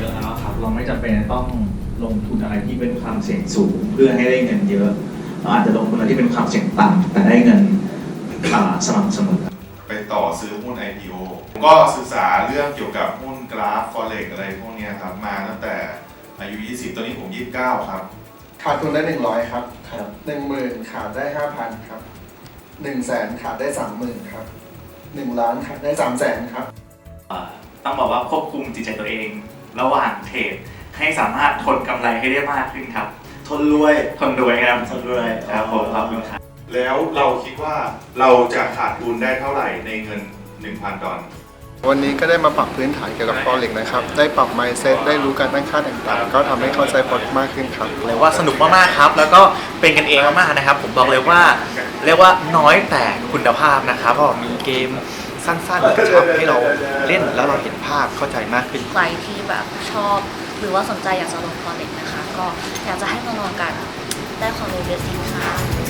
ไม่จำเป็นต้องลงทุนอะไรที่เป็นความเสี่ยงสูง เพื่อให้ได้เงินเยอะ เราอาจจะลงทุนอะไรที่เป็นความเสี่ยงต่ำแต่ได้เงินอ่าสม่ำเสมอไปต่อซื้อหุ้น IPO ก็ศึกษาเรื่องเกี่ยวกับหุ้นกราฟ forex อะไรพวกเนี้ยครับ มาตั้งแต่อายุ 20 ตอนนี้ผม 29 ครับ ขาดทุนได้หนึ่งร้อยครับครับหนึ่งหมื่นขาดได้ห้าพันครับหนึ่งแสนขาดได้สามหมื่นครับหนึ่งล้านขาดได้สามแสนครับเอ่อต้องบอกว่าควบคุมจิตใจตัวเอง ระหว่างเทรดให้สามารถทนกำไรให้ได้มากขึ้นครับ ทนรวยทนรวยครับทนรวยครับผมขอบคุณครับแล้วเราคิดว่าเราจะขาดทุนได้เท่าไหร่ในเงิน 1,000 ดอลลาร์ วันนี้ก็ได้มาปรับพื้นฐานเกี่ยวกับ Forex นะครับ ได้ปรับ mindset ได้รู้การตั้งค่าต่างๆ ก็ทำให้เข้าใจ Forex มากขึ้นครับเลยว่าสนุกมากๆครับ แล้วก็เป็นกันเองมากๆนะครับ ผมบอกเลยว่า เรียกว่าน้อยแต่คุณภาพนะครับก็มีเกม สั้นๆกระชับให้เราเล่นแล้วเราเห็นภาพเข้าใจมากขึ้น ใครที่แบบชอบ หรือว่าสนใจอยากจะลงคอร์เด็กนะคะ ก็อยากจะให้มาลองกันได้ความรู้เยอะจริงค่ะ